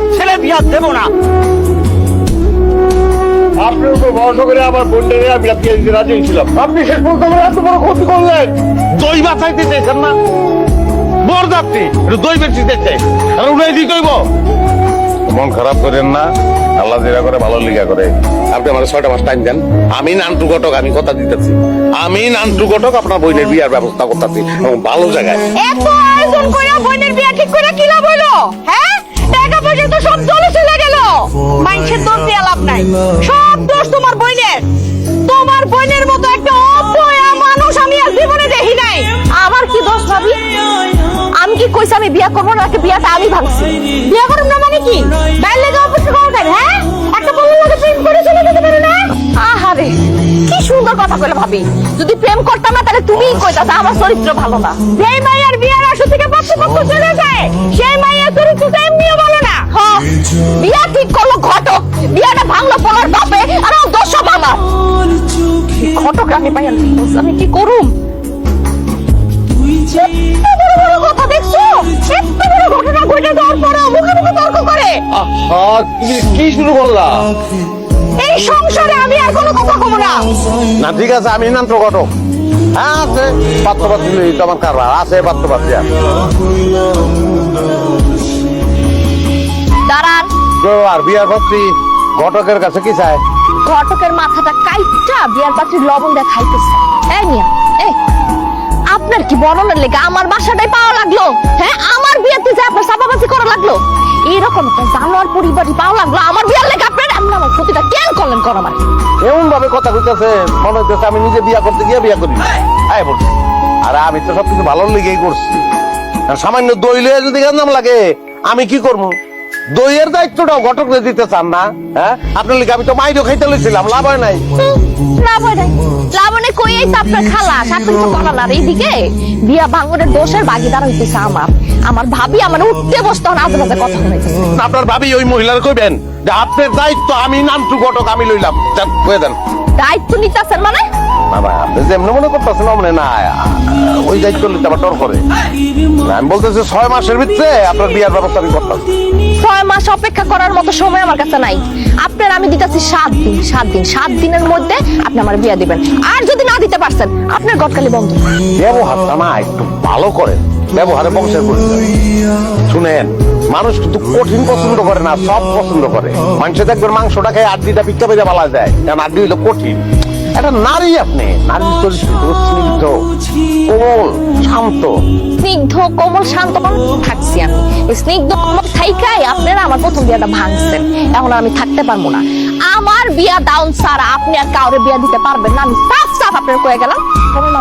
আমার ছেলে বিয়া দেব না। আপনার উপর ভরসা করে আমার বোনটাকে আমি দিতে রাজি ছিলাম আপনি শেষ পর্যন্ত আমার এত বড় ক্ষতি করলেন। দই বাঁচাইতে না? একটু দই আর দিতে হইব মন খারাপ করেন না আল্লাহ যেটা করে ভালো লিগা করে। আপনি আমার ছয়টা মাস টাইম দেন। আমি নান্টু ঘটক আমি কথা দিতেছি। আমি নান্টু ঘটক আপনার বইনের বিয়ার ব্যবস্থা করতেছি। এবং ভালো জায়গায়। এত আয়োজন করে বোনের বিয়া ঠিক করে কি লাভ হইল? হ্যাঁ? মানুষের দোষ দিয়ে লাভ নাই। সব দোষ তোমার বোনের। তোমার বোনের মতো একটা অপয়া মানুষ আমি আর জীবনে দেখি নাই। আমার কি দোষ ভাবি? আমি কি কইছি আমি বিয়া করব নাকি বিয়াটা আমি ভাবছি বিয়া করব না মানে কি? বাইরে লেগে অপেক্ষা করো কেন হ্যাঁ? একটা বড় লোকে প্রেম করে চলে যেতে পারে না? আহারে, কি সুন্দর কথা কইলে ভাবি। যদি প্রেম করতাম না, তাহলে তুমিই কইতাছ আমার চরিত্র ভালো না। যেই মাইয়ার বিয়ার আসর থেকে পক্ষ কি শুরু করলা? এই সংসারে আমি আর কোনো কথা কব না। না ঠিক আছে আমি নান্টু ঘটক। হ্যাঁ আছে পাত্রপাত্রী তো আমার কারবার আছে পাত্রপাত্রী আছে দাঁড়ান। আর বিয়ার পাত্রী। ঘটকের কাছে কি চায়? ঘটকের মাথাটা কাইটা বিয়ার পাত্রীর লবণ দিয়ে খাইতেছে। এই মিয়া এই আপনার কি বরণের লেগে আমার বাসাটাই পাওয়া লাগল? হ্যাঁ আমার বিয়েতে যে আপনার সাবাবাসি করা লাগল? এরকম একটা জানোয়ার পরিবারই পাওয়া লাগল আমার বিয়ার লেগে আপনার? এমন আমার ক্ষতিটা কেন করলেন কর আমার এমন ভাবে কথা কইতেছে মনে হইতেছে আমি নিজে বিয়া করতে গিয়ে বিয়া করি। আয় বলছি আরে আমি তো সবকিছু ভালো লেগেই করছি। আর সামান্য দই লয়ে যদি গেন্দাম লাগে আমি কি করব? দইয়ের দায়িত্বটাও ঘটক দিতে চান না হ্যাঁ? আপনার লিখে আমি তো মাইরও খাইতে লইছিলাম লাভ হয় নাই। আপনার খালা শাশুড়ি তো করা এইদিকে বিয়া ভাঙনের দোষের ভাগিদার হইতেছে আমার। আমার ভাবি আমার উঠতে বসতে হন আজে বাজে কথা আপনার ভাবি ওই মহিলার কইবেন যে আপনার দায়িত্ব আমি নামটু ঘটক আমি লইলাম। কয়ে দেন। দায়িত্ব নিতেছেন মানে? আপনি যেমনি মনে করতেছেন অমনে না। ওই দায়িত্ব লইতে আবার ডর করে। আমি বলতেছি ছয় মাসের ভিতরে আপনার বিয়ার ব্যবস্থা আমি করতাম। ছয় মাস অপেক্ষা করার মতো সময় আমার কাছে নাই। আপনার আমি দিতেছি সাত দিন সাত দিন। সাত দিনের মধ্যে আপনি আমার বিয়া দিবেন। আর যদি না দিতে পারছেন আপনার গটকালি বন্ধ। ব্যবহারটা না একটু ভালো করেন। ব্যবহারে বংশের পরিচয়। শুনেন মানুষ কিন্তু কঠিন পছন্দ করে না, সব পছন্দ করে। মানুষে দেখবেন মাংসটা খেয়ে আড্ডিটা পিকা পেজা যায়। কারণ আড্ডি হইল কঠিন। একটা নারী আপনি, নারীর চরিত্র স্নিগ্ধ, কোমল, শান্ত। স্নিগ্ধ, কোমল, শান্ত থাকছি আমি। স্নিগ্ধ, কোমল থাইকাই আপনারা আমার প্রথম বিয়াটা ভাঙছেন। এখন আমি থাকতে পারব না। আমার বিয়া ডাউন ছাড়া আপনি আর কাউরে বিয়া দিতে পারবেন না। আমি সাফ সাফ আপনার কয়ে গেলাম। কেমন